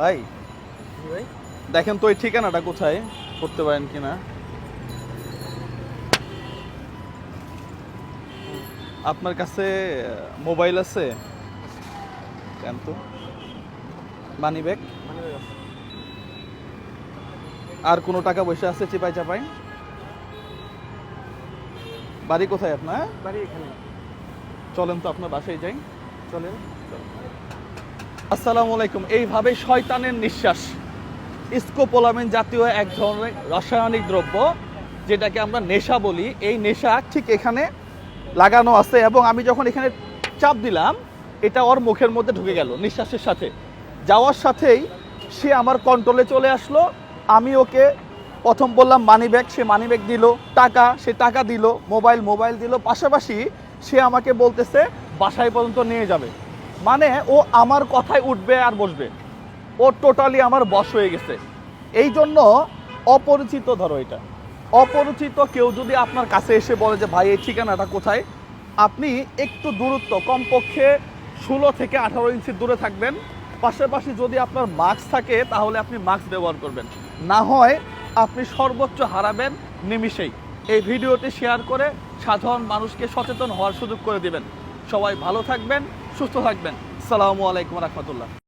ভাই? দেখেন তো ওই ঠিকানাটা কোথায় করতে পারেন কিনা আপনার কাছে মোবাইল আছে? কেন তো। Money bag? আর কোনো টাকা পয়সা আছে চিপাই চাপাই? বাড়ি কোথায় আপনার? বাড়ি এখানে। চলেন তো আপনার বাসায় যাই। চলেন। আসসালামু আলাইকুম। এইভাবে শয়তানের নিঃশ্বাস। স্কোপোলামিন জাতীয় এক ধরনের রাসায়নিক দ্রব্য, যেটাকে আমরা নেশা বলি। এই নেশা ঠিক এখানে লাগানো আছে এবং আমি যখন এখানে চাপ দিলাম, এটা ওর মুখের মধ্যে ঢুকে গেল নিঃশ্বাসের সাথে। যাওয়ার সাথেই সে আমার কন্ট্রোলে চলে আসলো। আমি ওকে প্রথম বললাম মানি ব্যাগ সে মানি ব্যাগ দিল, টাকা, সে টাকা দিল মোবাইল মোবাইল দিল। পাশাপাশি সে আমাকে বলতেছে, বাসায় পর্যন্ত নিয়ে যাবে। মানে ও আমার কথায় উঠবে আর বসবে। ও টোটালি আমার বশ হয়ে গেছে। এই জন্য অপরিচিত ধরো এটা। অপরিচিত কেউ যদি আপনার কাছে এসে বলে যে, ভাই, এই ঠিকানাটা কোথায়? আপনি একটু দূরত্ব, কমপক্ষে ষোলো থেকে আঠারো ইঞ্চি দূরে থাকবেন। পাশাপাশি যদি আপনার মাস্ক থাকে, তাহলে আপনি মাস্ক ব্যবহার করবেন। না হয় আপনি সর্বোচ্চ হারাবেন নিমিষেই। এই ভিডিওটি শেয়ার করে সাধারণ মানুষকে সচেতন হওয়ার সুযোগ করে দিবেন। সবাই ভালো থাকবেন। সুস্থ থাকবেন। সালামু আলাইকুম রহমতুল্লাহ।